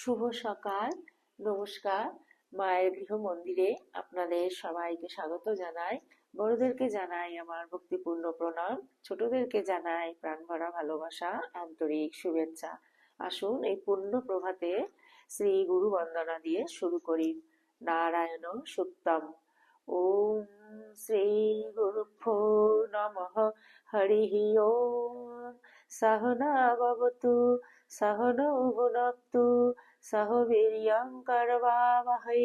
শুভ সকাল। নমস্কার। মায়ের গৃহ মন্দিরে আপনাদের সবাইকে স্বাগত জানাই। বড়দেরকে জানাই আমার ভক্তিপূর্ণ প্রণাম। ছোটদেরকে জানাই প্রাণ ভরা ভালোবাসা, আন্তরিক শুভেচ্ছা। আসুন এই পূর্ণ প্রভাতে শ্রী গুরু বন্দনা দিয়ে শুরু করি। নারায়ণ সুক্তম। ওম শ্রী গুরুভ্যো নমঃ। হরি ওম। সহনা ভবতু সহনৌ ভুনক্তু सह वीर्यङ्करवावहै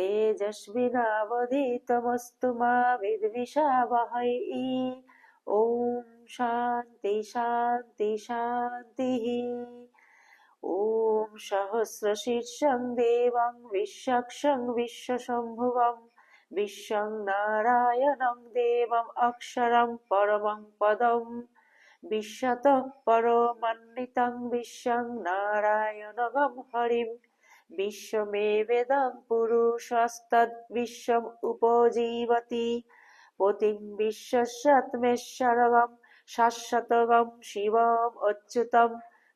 तेजस्विनावधीतमस्तु मा ॐ शान्ति शान्ति शान्तिः ॐ सहस्रशीर्षं देवं विश्वक्षं विश्वशम्भुवं विश्वं नारायणं देवम् अक्षरं परमं पदम् বিশ্বতঃ পরমান্বিতং বিশ্বং নারায়ণগম হরিম। বিশ্বমেবেদং পুরুষস্তদ্বিশ্বম উপজীবতি। পতিং বিশ্বস্যাত্মেশ্বরগম শাশ্বতগম শিবম অচ্যুতম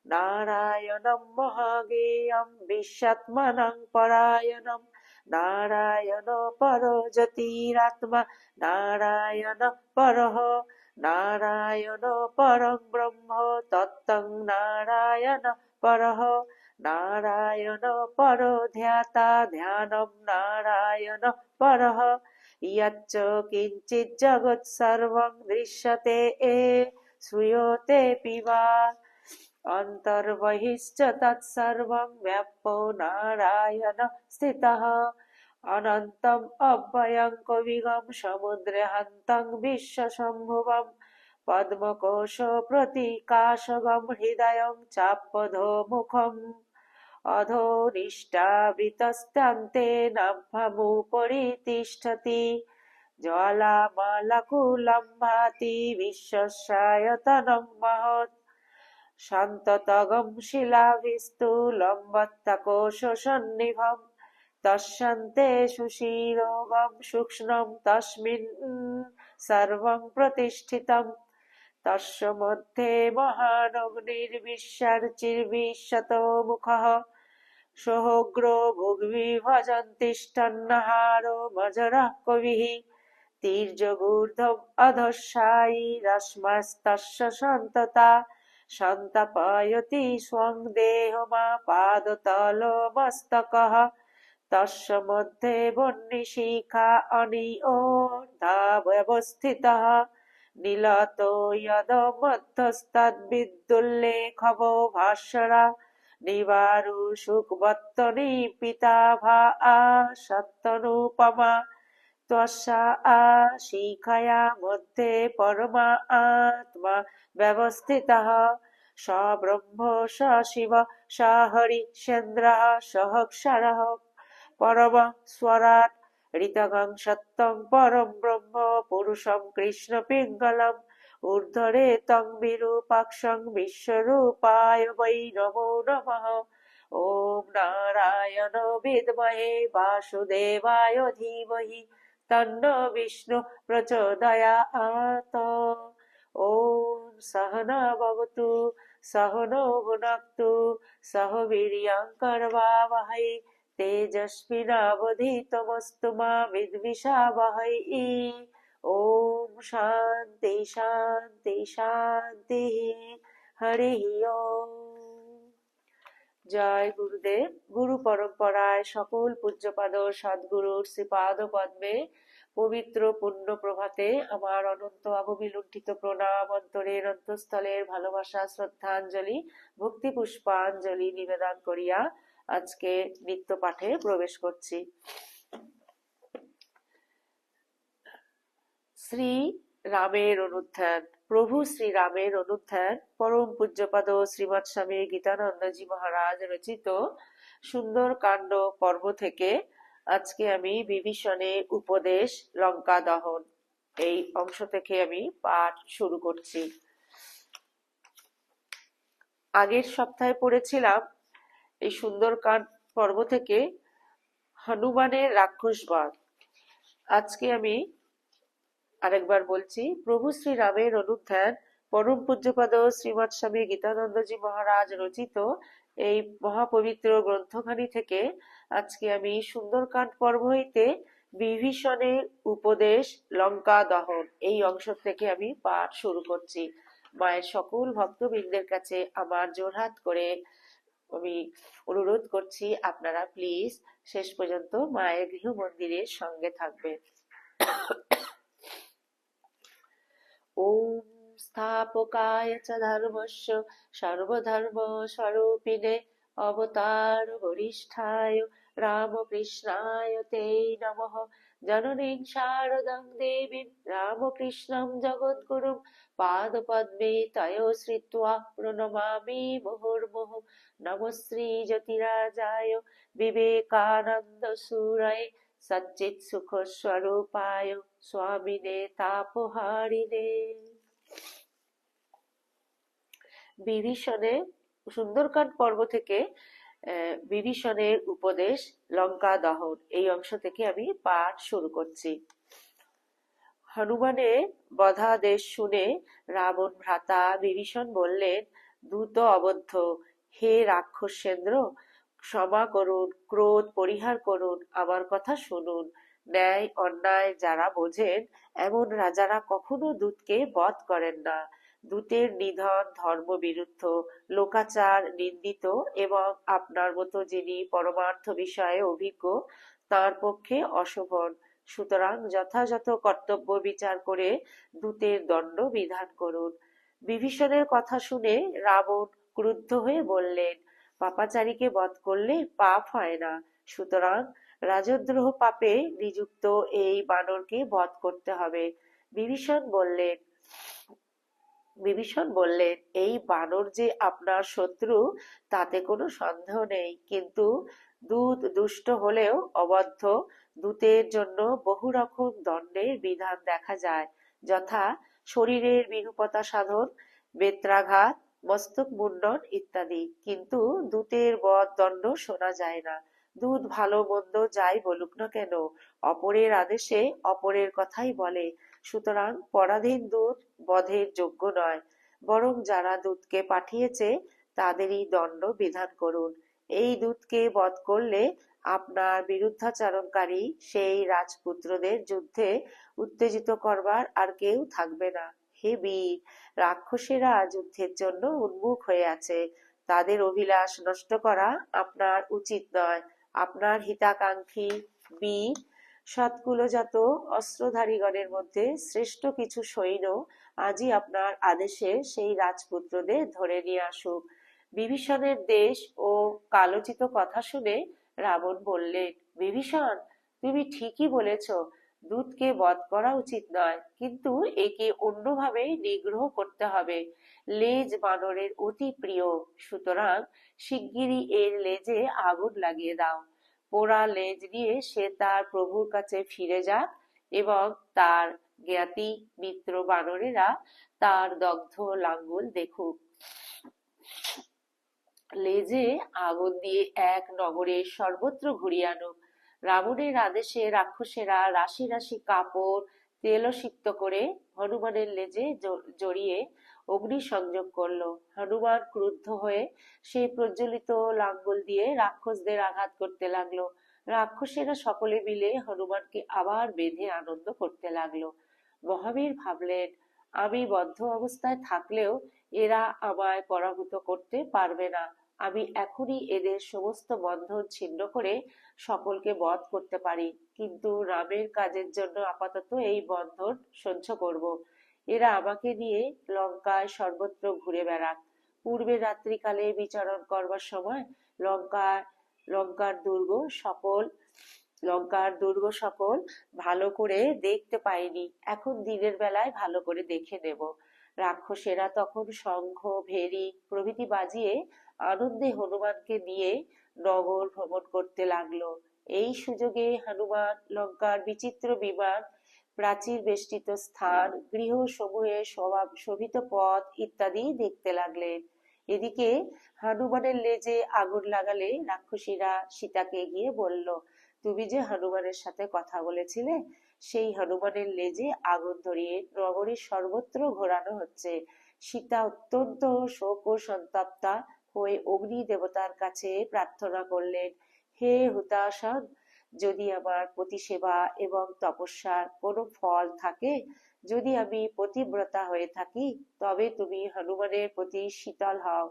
নারায়ণম মহাগেয়ম বিশ্বাত্মনং পরায়ণম নারায়ণ পর জ্যোতিরাত্মা নারায়ণ পরহ। नारायण परं ब्रह्म तत्तं नारायण परः। नारायण परो ध्याता ध्यानं नारायण परः। यच्च किञ्चित् जगत् सर्वं दृश्यते ए श्रूयतेऽपि वा अन्तर्बहिश्च तत्सर्वं व्याप्तो नारायण स्थितः। अनन्तम् अव्ययं कविगं समुद्रहन्तं विश्वशम्भुवं पद्मकोशप्रतिकाशगं हृदयं चापधोमुखम् अधोनिष्ठावृतस्तान्ते नभमुपरि तिष्ठति ज्वालामालकुलं भाति विश्वस्यायतनं महत् शान्ततगं তশন্তে সুশীলোগম সূক্ষ্ণম তস্মিন সর্বং প্রতিষ্ঠিতম তস্য মধ্যে মহানগ্নির্বিশ্বর্চির্বিশত মুখ সহগ্র ভুগ্ভি ভজন্তিষ্ঠন্নহারো মজরঃ কবিঃ তীর্যগূর্ধম অধস্যায়ী রশ্মস্তস্য সন্ততা সন্তপায়তি স্বং দেহমাপাদতলমস্তকः তস্য বন্নিশিখা অনিও ধাবস্থিতঃ নীলত নিবারু সুকবত্তনি পিতা ভা আ সত্যনুপমা ত্বসা আ শিখায়া মধ্যে পরমা আত্মা ব্যবস্থিত স ব্রহ্ম স শিব স হরিশ্চন্দ্র পরম স্বরাট। ঋতকং সত্যং পরম ব্রহ্ম পুরুষম কৃষ্ণ পিঙ্গলম। ঊর্ধ্বরে তং বিরূপাক্ষং বিশ্বরূপায় বৈ নমো নমঃ। ওম নারায়ণ বিদ্মহে বাসুদেবায় ধীমহি। তন্ন বিষ্ণু প্রচোদয়াত। ওম সহনা সহনো ভুনক্তু, সহ বীর্যং করবা तेजस्विनावधीतमस्तु मा विद्विषावहै ॐ शान्ति शान्ति शान्तिः হরি ওম জয় গুরুদেব গুরু পরম্পরায় সকল পূজ্যপাদ সদ্গুরুর শ্রীপাদ পদ্মে পবিত্র পুণ্য প্রভাতে আমার অনন্ত অববিলুণ্ঠিত প্রণাম অন্তরের অন্তঃস্থলের ভালোবাসা শ্রদ্ধাঞ্জলি ভক্তি পুষ্পাঞ্জলি নিবেদন করিয়া আজকে নিত্য পাঠে প্রবেশ করছি। শ্রী রামের অনুধ্যান প্রভু শ্রী রামের অনুধ্যান পরম পূজ্যপাদ শ্রীমৎ স্বামী গীতানন্দজি মহারাজ রচিত সুন্দর কাণ্ড পর্ব থেকে আজকে আমি বিভীষণে উপদেশ লঙ্কা দহন। এই অংশ থেকে আমি পাঠ শুরু করছি। আগের সপ্তাহে পড়েছিলাম এই সুন্দরকাণ্ড পর্ব থেকে হনুমানের রাক্ষসবাদ আজকে আমি আরেকবার বলছি, প্রভু শ্রী রামের অনুধ্যান পরম পূজ্যপাদ শ্রীমৎ স্বামী গীতানন্দজি মহারাজ রচিত এই মহাপবিত্র গ্রন্থখানি থেকে আজকে আমি সুন্দরকাণ্ড পর্ব হইতে বিভীষণের উপদেশ, লঙ্কা দহন এই অংশ থেকে আমি পাঠ শুরু করছি। মায়ের সকল ভক্তবৃন্দের কাছে আমার জোরহাত করে আমি অনুরোধ করছি আপনারা প্লিজ শেষ পর্যন্ত মায়ের গৃহ মন্দিরের সঙ্গে থাকবেন। ওম স্থাপকায় চ ধর্মস্য সর্বধর্ম স্বরূপিণে অবতার বরিষ্ঠায় রামকৃষ্ণায় তে নমঃ জননীং শারদং দেবীং রামকৃষ্ণং জগদ্গুরুং পাদপদ্মে তয় শ্রিত্বা প্রণমামি মুহুর্মুহ। নমঃ শ্রী জ্যোতিরাজায় বিবেকানন্দ সুরায় সচ্চিৎ সুখ স্বরূপায় স্বামিনে তাপহারিণে। বিভীষণে সুন্দরকাণ্ড পর্ব থেকে বিভীষণের উপদেশ, লঙ্কা দহন, এই অংশ থেকে আমি পাঠ শুরু করছি। হনুমানের বধাদেশ শুনে রাবণ ভ্রাতা বিভীষণ বললেন, দ্রুত অবদ্ধ। হে রাক্ষসেন্দ্র, ক্ষমা করুন, ক্রোধ পরিহার করুন, আমার কথা শুনুন। ন্যায় অন্যায় যারা বোঝেন, এমন রাজারা কখনো দূতকে বধ করেন না। দূতের নিধন, ধর্ম বিরুদ্ধ, লোকাচার, নিন্দিত এবং আপনার মতো যিনি পরমার্থ বিষয়ে অভিজ্ঞ, তার পক্ষে অশোভন। সুতরাং যথাযথ কর্তব্য বিচার করে দূতের দণ্ড বিধান করুন। বিভীষণের কথা শুনে রাবণ ক্রুদ্ধ হয়ে বললেন, পাপাচারীকে বধ করলে পাপ হয় না। সুতরাং রাজদ্রোহ পাপে নিযুক্ত এই বানরকে বধ করতে হবে। বিভীষণ বললেন বিভীষণ বললেন, এই বানর যে আপনার শত্রু, তাতে কোনো সন্দেহ নেই। কিন্তু দূত দুষ্ট হলেও অবদ্ধ দূতের জন্য বহু রকম দণ্ডের বিধান দেখা যায়। যথা শরীরের বিরূপতা সাধন, বেত্রাঘাত, মস্তক মুন্ডন ইত্যাদি। কিন্তু দূতের বধ দণ্ড শোনা যায় না। দুধ ভালো মন্দ যাই বলুক না কেন, অপরের আদেশে অপরের কথাই বলে। সুতরাং পরাধীন দূত বধের যোগ্য নয়, বরং যারা দূতকে পাঠিয়েছে তাদেরই দণ্ড বিধান করুন। এই দূতকে বধ করলে আপনার বিরুদ্ধাচারণকারী সেই রাজপুত্রদের যুদ্ধে উত্তেজিত করবার আর কেউ থাকবে না। হে বীর, রাক্ষসেরা যুদ্ধের জন্য উন্মুখ হয়ে আছে। তাদের অভিলাষ নষ্ট করা আপনার উচিত নয়। আপনার হিতাকাঙ্ক্ষী বীর সৎকুলজাত অস্ত্রধারীগণের মধ্যে শ্রেষ্ঠ কিছু সৈন্য আজই আপনার আদেশে সেই রাজপুত্রদের ধরে নিয়ে আসুক। বিভীষণের দেশ ও কালোচিত কথা শুনে রাবণ বললেন, বিভীষণ, তুমি ঠিকই বলেছ দুধকে বধ করা উচিত নয়, কিন্তু একে অন্যভাবে নিগ্রহ করতে হবে। লেজ বানরের অতি প্রিয়, সুতরাং শিগগিরই এর লেজে আগুন লাগিয়ে দাও। পোড়া লেজ নিয়ে সে তার প্রভুর কাছে ফিরে যাক এবং তার জ্ঞাতি মিত্র বানরেরা তার দগ্ধ লাঙ্গল দেখুক। লেজে আগুন দিয়ে এক নগরে সর্বত্র ঘুরিয়ে আনুক। রাবণের আদেশে রাক্ষসেরা রাশি রাশি কাপড় তেলসিক্ত করে হনুমানের লেজে জড়িয়ে অগ্নি সংযোগ করল। হনুমান ক্রুদ্ধ হয়ে সেই প্রজ্বলিত লাঙ্গল দিয়ে রাক্ষসদের আঘাত করতে লাগল। রাক্ষসেরা সকলে মিলে হনুমানকে আবার বেঁধে আনন্দ করতে লাগল। মহাবীর ভাবলেন, আমি বদ্ধ অবস্থায় থাকলেও এরা আমায় পরাভূত করতে পারবে না। আমি এখনই এদের সমস্ত বন্ধন ছিন্ন করে সকলকে বধ করতে পারি। কিন্তু রামের কাজের জন্য আপাতত এই বন্ধন সহ্য করব। এরা আমাকে নিয়ে লঙ্কায় সর্বত্র ঘুরে বেড়াক। পূর্বে রাত্রিকালে বিচরণ করবার সময় লঙ্কা লঙ্কার দুর্গ সকল, লঙ্কার দুর্গ সকল ভালো করে দেখতে পাইনি। এখন দিনের বেলায় ভালো করে দেখে নেব। রাক্ষসেরা তখন শঙ্খ, ভেরি প্রভৃতি বাজিয়ে আনন্দে হনুমানকে নিয়ে নগর ভ্রমণ করতে লাগল। এই সুযোগে হনুমান লঙ্কার বিচিত্র বিমান প্রাচীর বেষ্টিত স্থান গৃহ সমূহে শোভিত পথ ইত্যাদি দেখতে লাগলেন এদিকে হনুমানের লেজে আগুন লাগালে রাক্ষসীরা সীতাকে গিয়ে বলল, তুমি যে হনুমানের সাথে কথা বলেছিলে, সেই হনুমানের লেজে আগুন ধরিয়ে নগরীর সর্বত্র ঘোরানো হচ্ছে। সীতা অত্যন্ত শোক ও সন্তপ্তা হয়ে অগ্নি দেবতার কাছে প্রার্থনা করলেন, হে হুতাসন যদি আমার প্রতিসেবা এবং তপস্যার কোনো ফল থাকে, যদি আমি পতিব্রতা হয়ে থাকি, তবে তুমি হনুমানের প্রতি শীতল হও।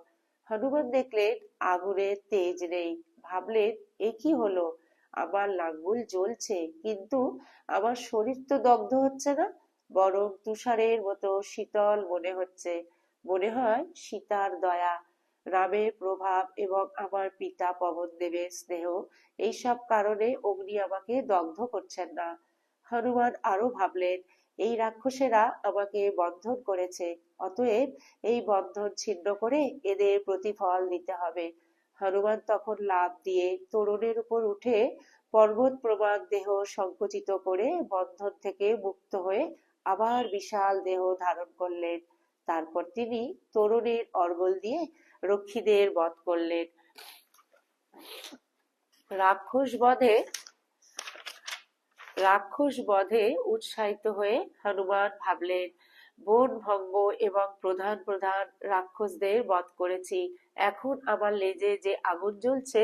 হনুমান দেখলেন আগুনের তেজ নেই। ভাবলেন, এ কি হলো? আমার লাঙ্গুল জ্বলছে, কিন্তু আমার শরীর তো দগ্ধ হচ্ছে না, বরং তুষারের মতো শীতল মনে হচ্ছে। মনে হয় সীতার দয়া রামের প্রভাব এবং আমার পিতা পবন দেবের স্নেহ, এইসব কারণে অগ্নি আমাকে দগ্ধ করছেন না। হনুমান আরও ভাবলেন, এই রাক্ষসেরা আমাকে বন্ধন করেছে, অতএব এই বন্ধন ছিন্ন করে এদের প্রতিফল দিতে হবে। হনুমান তখন লাভ দিয়ে তরুণের উপর উঠে পর্বত প্রমাণ দেহ সংকুচিত করে বন্ধন থেকে মুক্ত হয়ে আবার বিশাল দেহ ধারণ করলেন। তারপর তিনি তরুণের অর্গল দিয়ে রক্ষীদের বধ করলেন। রাক্ষস বধে রাক্ষস বধে উৎসাহিত হয়ে হনুমান ভাবলেন, বন ভঙ্গ এবং প্রধান প্রধান রাক্ষসদের বধ করেছি। এখন আমার লেজে যে আগুন জ্বলছে,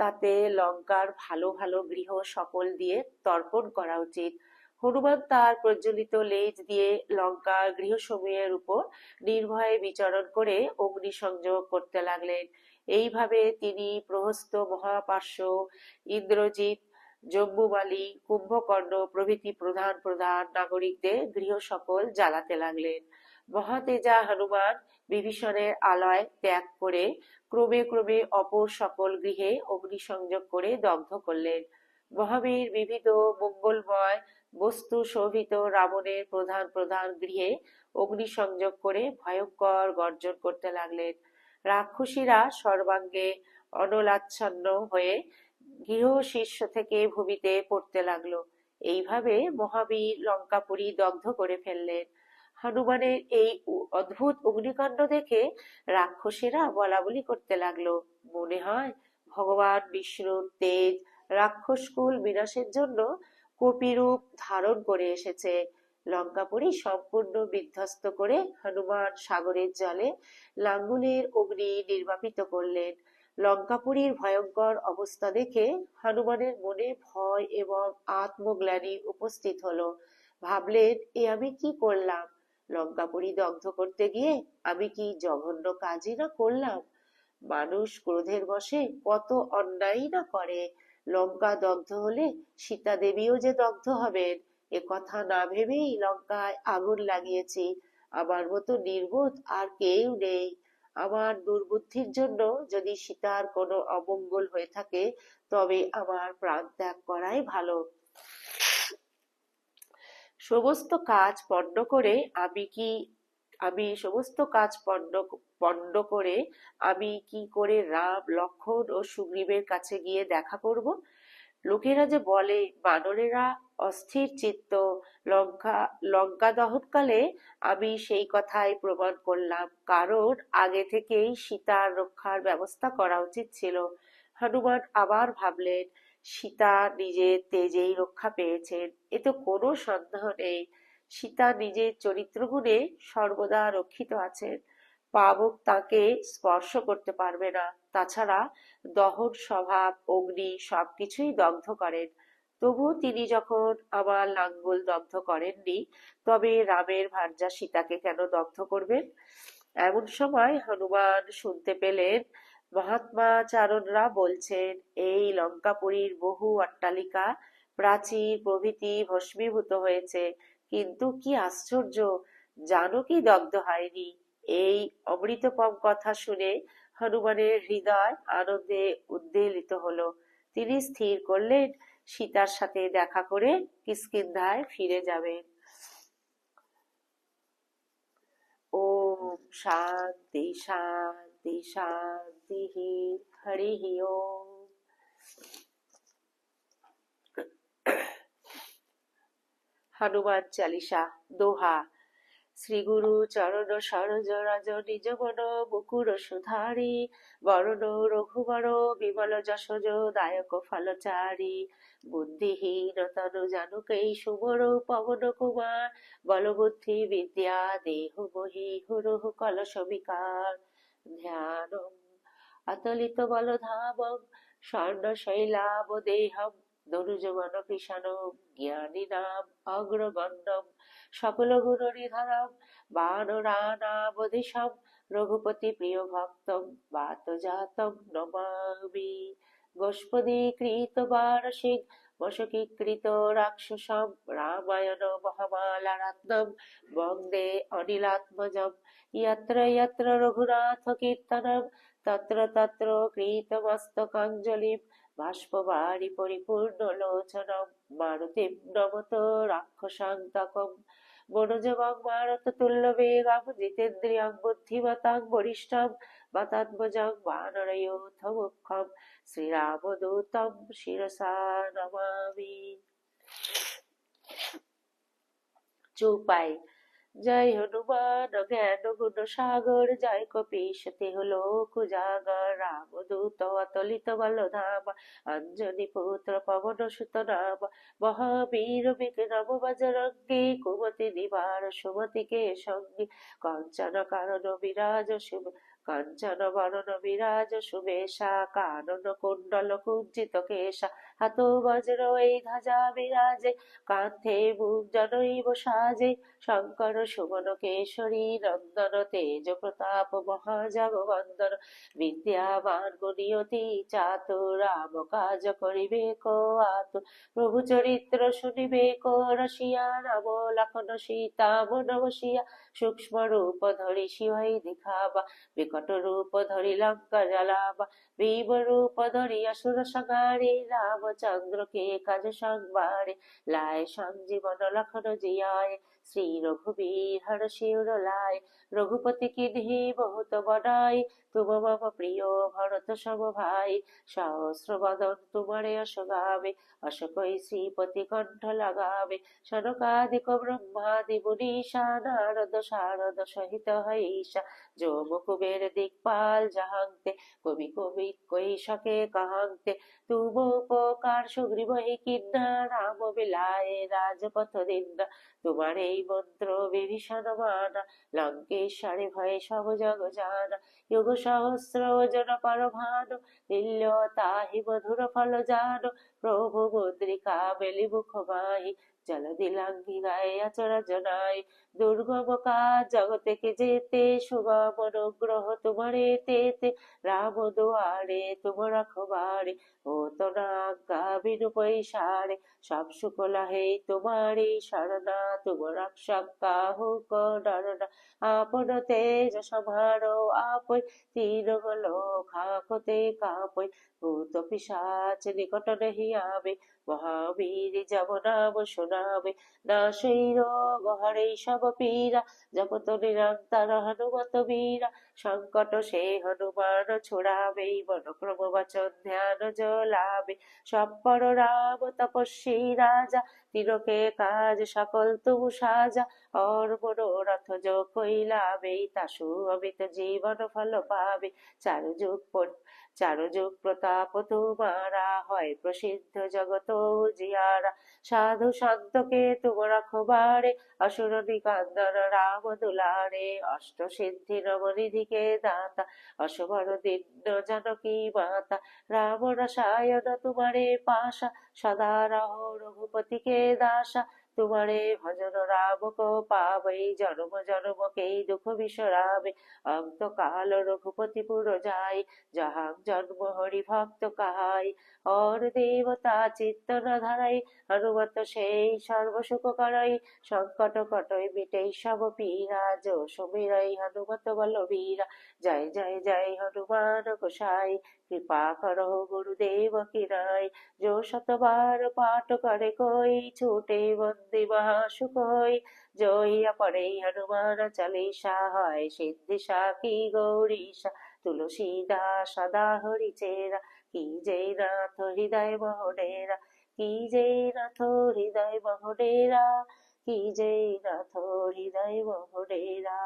তাতে লঙ্কার ভালো ভালো গৃহ সকল দিয়ে তর্পণ করা উচিত। হনুমান তার প্রজ্বলিত লেজ দিয়ে লঙ্কার গৃহসমূহের উপর নির্ভয়ে বিচরণ করে অগ্নিসংযোগ করতে লাগলেন। এইভাবে তিনি প্রহস্ত মহাপার্শ্ব, ইন্দ্রজিৎ, জম্বুমালী, কুম্ভকর্ণ প্রভৃতি প্রধান প্রধান নাগরিকদের গৃহ সকল জ্বালাতে লাগলেন। মহাতেজা হনুমান বিভীষণের আলয় ত্যাগ করে ক্রমে ক্রমে অপর সকল গৃহে অগ্নিসংযোগ করে দগ্ধ করলেন। মহাবীর বিবিধ মঙ্গলময় বস্তু শোভিত রাবণের প্রধান প্রধান গৃহে অগ্নিসংযোগ করে ভয়ঙ্কর গর্জন করতে লাগলেন। রাক্ষসীরা সর্বাঙ্গে অনলাচ্ছন্ন হয়ে গৃহ শীর্ষ থেকে ভূমিতে পড়তে লাগল। এইভাবে মহাবীর লঙ্কাপুরী দগ্ধ করে ফেললেন। হনুমানের এই অদ্ভুত অগ্নিকাণ্ড দেখে রাক্ষসেরা বলা বলি করতে লাগল, মনে হয় ভগবান বিষ্ণুর তেজ রাক্ষসকুল বিনাশের জন্য কপিরূপ ধারণ করে এসেছে। লঙ্কাপুরী সম্পূর্ণ বিধ্বস্ত করে হনুমান সাগরের জলে লাঙ্গুলের অগ্নি নির্বাপিত করলেন। লঙ্কাপুরীর ভয়ঙ্কর অবস্থা দেখে হনুমানের মনে ভয় এবং আত্মগ্লানি উপস্থিত হলো। ভাবলেন, এ আমি কি করলাম? লঙ্কাপুরী দগ্ধ করতে গিয়ে আমি কি জঘন্য কাজই না করলাম? মানুষ ক্রোধের বসে কত অন্যায় না করে। লঙ্কা দগ্ধ হলে সীতা দেবীও যে দগ্ধ হবেন। এ কথা না ভেবেই লঙ্কায় আগুন লাগিয়েছি। আমার মতো নির্বোধ আর কেউ নেই। আমার দুর্বুদ্ধির জন্য যদি সীতার কোনো অমঙ্গল হয়ে থাকে, তবে আমার প্রাণ ত্যাগ করাই ভালো। সমস্ত কাজ পণ্ড করে আমি কি আমি সমস্ত কাজ পণ্ড পণ্ড করে আমি কি করে রাম, লক্ষণ ও সুগ্রীবের কাছে গিয়ে দেখা করব? লোকেরা যে বলে, বানরেরা অস্থির চিত্ত। লঙ্কা লঙ্কা দহনকালে আমি সেই কথাই প্রমাণ করলাম। কারণ আগে থেকেই সীতার রক্ষার ব্যবস্থা করা উচিত ছিল। হনুমান আবার ভাবলেন, সীতা নিজের তেজেই রক্ষা পেয়েছেন। এ তো কোনো সন্দেহ নেই। সীতা নিজের চরিত্রগুণে সর্বদা রক্ষিত আছেন পাবক তাকে স্পর্শ করতে পারবে না। তাছাড়া দহন স্বভাব, অগ্নি সবকিছুই দগ্ধ করেন। তবু তিনি যখন আমার লাঙ্গল দগ্ধ করেননি, তবে রামের ভার্যা সীতাকে কেন দগ্ধ করবেন? এমন সময় হনুমান শুনতে পেলেন, মহাত্মা চারণরা বলছেন, এই লঙ্কাপুরীর বহু অট্টালিকা প্রাচীর প্রভৃতি ভস্মীভূত হয়েছে। কিন্তু কি আশ্চর্য, জানো কি দগ্ধ হয়নি এই অমৃতপম কথা শুনে হনুমানের হৃদয় আনন্দে উদ্বেলিত হলো। তিনি স্থির করলেন, সীতার সাথে দেখা করে কিষ্কিন্ধায় ফিরে যাবেন। ওম শান্তি শান্তি শান্তি হরি ওম। হনুমান চালিসা, দোহা। শ্রী গুরু চরণ সরজ রজ নিজ মন মুকুর সুধারি, বরণ রঘুবর বিমল যশোজ দায়ক ফলচারি। বুদ্ধিহীন তনু জানুকেই সুবর পবন কুমার, বলবুদ্ধি বিদ্যা দেহ বহি হুরুহ কল সমিকার ধ্যান অতলিত বলধামম, স্বর্ণ শৈলাব দেহম দনুজবন কৃষাণম জ্ঞানীনাম, অগ্রগণ্যম সকল গুণনিধারাম বানরানাবধিসম রঘুপতি প্রিয় ভক্তম বাতজাতম নমামি বারসিং রাক্ষসম রামায়ণ মহামালারত্নম, বন্দে অনিলাত্মজম, ইয়ত্র ইয়ত্র রঘুনাথ কীর্তনম, তত্র তত্র কৃতমস্তকাঞ্জলিম বাষ্পবারি পরিপূর্ণ লোচনম মারুতিম নমত রাক্ষসান্তকম। মনোজগং মারত তুল্য বেগম জিতেন্দ্রিয়ং বুদ্ধিমতাং বরিষ্ঠম বাতাত্মজং বানরয়োথ মুখম শ্রীরামদূতম শিরসা নমামি। চৌপাই জয় হনুমান জ্ঞান গুণ সাগর জয় কপিশতে হলো কুজাগর রাম দূত অতলিত বলধাম, অঞ্জনি পুত্র পবন সুত নাম মহাবীর বিক্রম বজরঙ্গী, কুমতি নিবার সুমতিকে সঙ্গী কঞ্চন কারণ বিরাজ শুভ কঞ্চন বরণ বিরাজ সুবেশা কানন কুণ্ডল কুঞ্চিত কেশা হাত বজ্র এই ধ্বজা বিরাজে কান্থে মুখ জনৈব সাজে। শঙ্কর, সুমন, কেশরী, নন্দন, তেজ প্রতাপ মহাজগবন্দন বিদ্যাবান, গুণিয়তি চাতু রাম কাজ করিবে কো আতু। প্রভু চরিত্র শুনিবে কো রসিয়া, রাম লক্ষণ সীতা, মন বসিয়া। সূক্ষ্ম রূপ ধরি শিবাই দেখাবা, বিকট রূপ ধরি লঙ্কা জ্বালাবা। ভীম রূপ ধরি আসুর সংহারে রামচন্দ্রকে কাজ সংবারে লায় সঞ্জীবন লক্ষণ জিয়ায়। শ্রী রঘুবীর হর শিউর লায় রঘুপতি কিধি বহুত বনাই তুম মম প্রিয় ভরত সম ভাই, সহস্র বদন তোমারে অশ গাবে অশোকই শ্রীপতি কণ্ঠ লাগাবে সনকাদিক ব্রহ্মাদি মুনীষা নারদ শারদ সহিত হইষা যম কুবের দিকপাল জাহান্তে, কবি কবি কৈশকে কাহান্তে, তুম উপকার সুগ্রীব হি কিন্না, রাম বিলায় রাজপথ দিন্না, তোমার মন্ত্র বেদি মানা লঙ্কেশ্বরে ভয়ে সব জগ জানা। যোগ সহস্র ওজন পরভান নীল্য তাহি মধুর ফল জান। প্রভু মুদ্রিকা মেলি মুখ মাহি জল লাঙ্গি গায়ে আচরা জনাই দুর্গম কাজ জগতে কে যেতে সুগম অনুগ্রহ তোমারে তেতে রাম দুয়ারে তুম রাখবারে ও তো না আজ্ঞা বিনু পৈসারে সব সুকলা হে তোমারে শরণা তুম রক্ষক কাহু করনা আপন তেজ সমারো আপই তীর গলো খাকতে কাপই ভূত পিসাচ নিকট নেহি আবে মহাবীর যাব নাম শোনাবে না সেই রোগ হরে সব পীরা জপত নিরন্তর হনুমত বীরা। সংকট সে হনুমান ছড়াবে মনক্রম বচন ধ্যান জলাবে সব পর রাম তপস্বী রাজা তিরকে কাজ সকল তু সাজা। অর মনোরথ যো কৈলাবে তাসু অমিত জীবন ফল পাবে। চার যুগ চার যুগ প্রতাপ তোমারা হয় প্রসিদ্ধ জগত জিয়ারা। সাধু সন্তকে অসুর রাম দুলারে অষ্ট সিদ্ধি নবনিধিকে দাতা অসবর দিন্ন জানকী মাতা। রাম রসায়ন তোমারে পাশা, সদা রহ রঘুপতিকে দাসা। তোমারে ভজন রাবক পাবৈ জনম জনম জনমকেই দুঃখ বিসরাবে। অন্ত কাল রঘুপতি পুর যাই যাহা জন্ম হরি ভক্ত কাহাই। অর দেবতা চিত্ত না ধারাই হনুমত সেই সর্বসুখ করাই। সংকট কটই মিটেই সব পীরা যো সমীরাই হনুমত বল বীরা জয় জয় জয় হনুমান গোসাই, কৃপা কর গুরুদেব কিরাই। যো শতবার পাঠ করে কই ছুটে বন্ধ সিদ্ধিমা হনুমান চালিসা, হয় সিদ্ধি সাখী গৌরীশা তুলসী দাস সদা হরিচেরা কি যে নাথ হৃদয় মহনেরা কি যে নাথ হৃদয় মহনেরা কি যে নাথ হৃদয় মহনেরা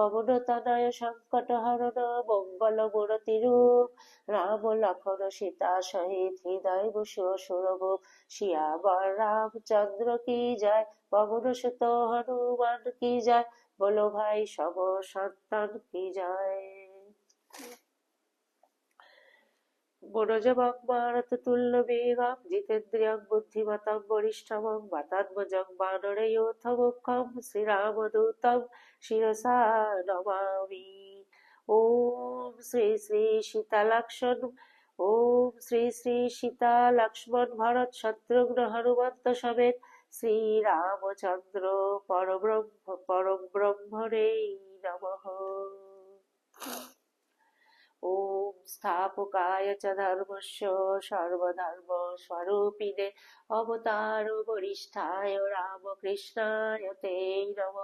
পবনতনয় সংকট হরণ, মঙ্গল মূরতি রূপ রাম লক্ষণ সীতা সহিত হৃদয় বসু সুরভূপ শিয়াবর রামচন্দ্র কি যায় পবন সুত হনুমান কি যায় বলো ভাই সব সন্তান কি যায় মনোজমং মারততুল্য মেঘাং জিতেন্দ্রিয়ং বুদ্ধিমতং বরিষ্ঠমং বাতাত্মজং বানরয়োথ মুখম শ্রীরামদূতম শিরসা নমামি। ওম শ্রী শ্রী সীতালাক্ষণ ওম শ্রী শ্রী সীতা লক্ষ্মণ ভরত শত্রুঘ্ন হনুমন্ত সমেত শ্রী রামচন্দ্র পরব্রহ্ম পরব্রহ্মণে নমঃ। ওম স্থাপকায় চ ধর্মস্য সর্বধর্ম স্বরূপিণে অবতার বরিষ্ঠায় রামকৃষ্ণায় তে নম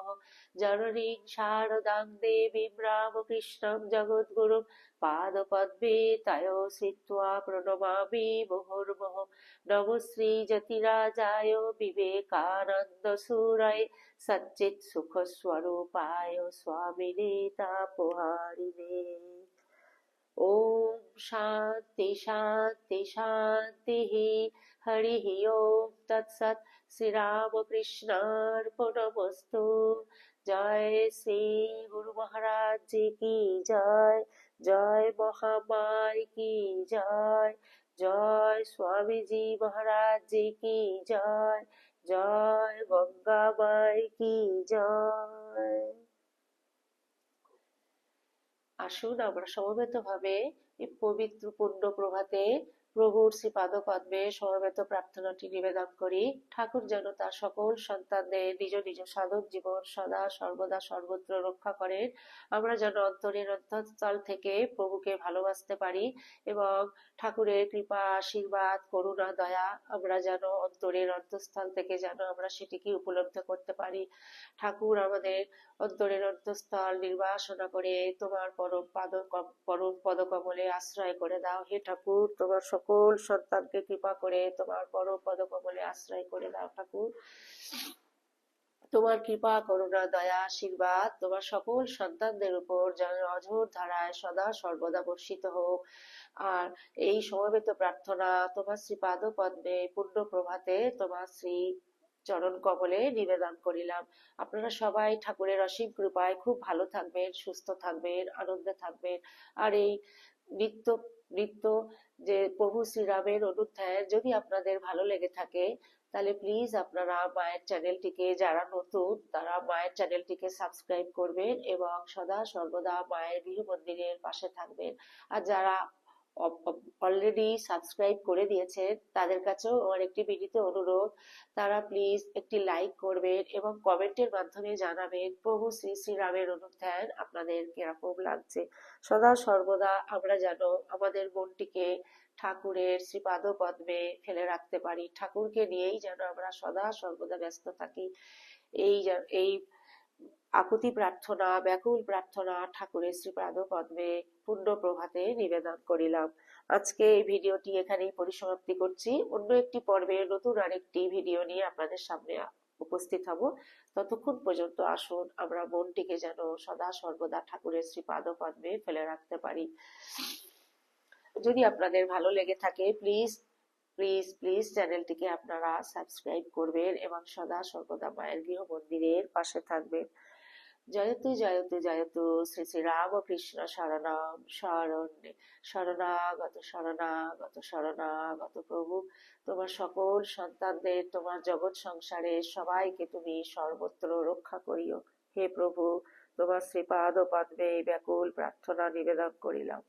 জননী শারদা দেবী রাম কৃষ্ণ জগদ্গুরু পাদ পাদপদ্মে তয় শ্রিত্বা প্রণমামি মুহুর্মুহ নম শ্রী যতিরাজায় বিবেকানন্দ সুরায় সচ্চিৎ সুখ স্বরূপায় স্বামিনে তাপহারিণে ॐ शान्ति शान्ति शान्तिः हरिः ॐ तत्सत् श्रीरामकृष्णार्पणमस्तु जय श्री गुरु महाराज जी की जय जय महामाई की जय जय स्वामी जी महाराज जी की जय जय गंगा माई की जय আসুন, আমরা সমবেতভাবে এই পবিত্র পুণ্য প্রভাতে প্রভুর শ্রী পাদপদ্মে সমবেত প্রার্থনাটি নিবেদন করি। ঠাকুর যেন তার সকল সন্তানদের নিজ নিজ সাধক জীবন সদা সর্বদা সর্বত্র রক্ষা করেন। আমরা যেন অন্তরের অন্তঃস্থল থেকে প্রভুকে ভালোবাসতে পারি এবং ঠাকুরের কৃপা, আশীর্বাদ, করুণা, দয়া, আমরা যেন অন্তরের অন্তঃস্থল থেকে যেন আমরা সেটিকে উপলব্ধ করতে পারি। ঠাকুর আমাদের অন্তরের অন্তঃস্থল, নির্বাসনা করে তোমার পরম পাদ পরম পদকমলে আশ্রয় করে দাও। হে ঠাকুর, তোমার সকল সন্তানকে কৃপা করে তোমার পরম পদকমলে আশ্রয় করে দাও ঠাকুর। তোমার কৃপা, করুণা, দয়া, আশীর্বাদ তোমার সকল সন্তানদের উপর যেন অঝোর ধারায় সদা সর্বদা বর্ষিত হোক। আর এই সমবেত প্রার্থনা তোমার শ্রী পাদ পদ্মে পূর্ণ প্রভাতে তোমার শ্রী চরণ কমলে নিবেদন করিলাম। আপনারা সবাই ঠাকুরের অসীম কৃপায় খুব ভালো থাকবেন, সুস্থ থাকবেন, আনন্দে থাকবেন। আর এই নিত্য নিত্য যে প্রভু শ্রীরামের অনুধ্যায় যদি আপনাদের ভালো লেগে থাকে, তাহলে প্লিজ আপনারা মায়ের চ্যানেলটিকে, যারা নতুন, তারা মায়ের চ্যানেলটিকে সাবস্ক্রাইব করবেন এবং সদা সর্বদা মায়ের গৃহ মন্দিরের পাশে থাকবেন। আর যারা অলরেডি সাবস্ক্রাইব করে দিয়েছেন তাদের কাছেও আমার একটি বিনীত অনুরোধ, তারা প্লিজ একটি লাইক করবেন এবং কমেন্টের মাধ্যমে জানাবেন প্রভু শ্রী শ্রীরামের অনুধ্যান আপনাদের কীরকম লাগছে। সদা সর্বদা আমরা যেন আমাদের মনটিকে ঠাকুরের শ্রীপাদ পদ্মে ফেলে রাখতে পারি। ঠাকুরকে নিয়েই যেন আমরা সদা সর্বদা ব্যস্ত থাকি। এই এই আকুতি প্রার্থনা, ব্যাকুল প্রার্থনা ঠাকুরের শ্রীপাদ পদ্মে পূর্ণ প্রভাতে নিবেদন করিলাম। আজকে এই ভিডিওটি এখানেই পরিসমাপ্তি করছি। অন্য একটি পর্বে নতুন আরেকটি ভিডিও নিয়ে আপনাদের সামনে উপস্থিত হব। ততক্ষণ পর্যন্ত আসুন, আমরা মনটিকে যেন সদা সর্বদা ঠাকুরের শ্রীপাদ পদ্মে ফেলে রাখতে পারি। যদি আপনাদের ভালো লেগে থাকে, প্লিজ প্লিজ প্লিজ চ্যানেলটিকে আপনারা সাবস্ক্রাইব করবেন এবং সদা সর্বদা মায়ের গৃহ মন্দিরের পাশে থাকবেন। জয়তু জয়তু জয়তু শ্রী শ্রী রামকৃষ্ণ শরণাম, শরণ্যে শরণাগত শরণাগত শরণাগত প্রভু। তোমার সকল সন্তানদের, তোমার জগৎ সংসারে সবাইকে তুমি সর্বত্র রক্ষা করিও। হে প্রভু, তোমার শ্রীপাদ পদ্মে ব্যাকুল প্রার্থনা নিবেদন করিলাম।